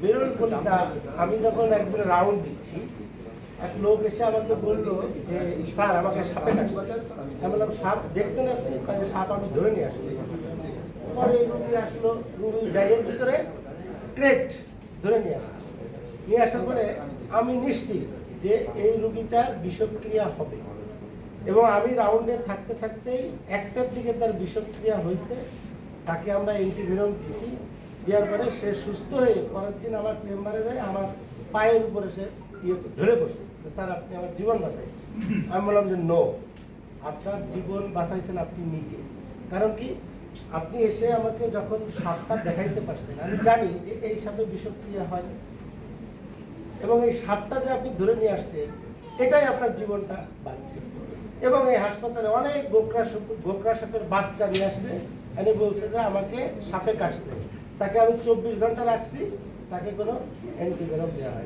বেরোল কলিতা আমি যখন একদিন রাউন্ড দিচ্ছি, এক লোক এসে আমাকে বলল যে, স্যার, আমাকে সাপে কাটছে আমি বললাম, সাপ দেখছেন আপনি? কয় সাপ আমি ধরে নিয়ে আসছি। পরে রুগী আসলো রুগীর ব্যাগের ভিতরে ক্রেট ধরে নিয়ে আসছে। নিয়ে আসার পরে আমি নিশ্চিত যে এই রুগীটার বিষক্রিয়া হবে। এবং আমি রাউন্ডে থাকতে থাকতেই একটার দিকে তার বিষক্রিয়া হয়েছে, তাকে আমরা অ্যান্টিভেনম দিছি। দেওয়ার পরে সে সুস্থ হয়ে পরের দিন আমার চেম্বারে যায়, আমার পায়ের উপরে সে ইয়ে ধরে পড়ছে। স্যার, আপনি আমার জীবন বাঁচাইছেন। আমি বললাম যে, নো, আপনার জীবন বাঁচাইছেন আপনি নিজে। কারণ কি, আপনি এসে আমাকে যখন সাপটা দেখাইতে পারছেন, আমি জানি যে এই সাপে বিষক্রিয়া হয়। এবং এই সাপটা যে আপনি ধরে নিয়ে আসছেন, এটাই আপনার জীবনটা বাঁচছে এবং এই হাসপাতালে অনেক গোকরা গোকরা সাপের বাচ্চা নিয়ে আসছে, এনে বলছে যে, আমাকে সাপে কাটছে। তাকে আমি চব্বিশ ঘণ্টা রাখছি তাকে কোনো অ্যান্টিভেনম দেওয়া হয়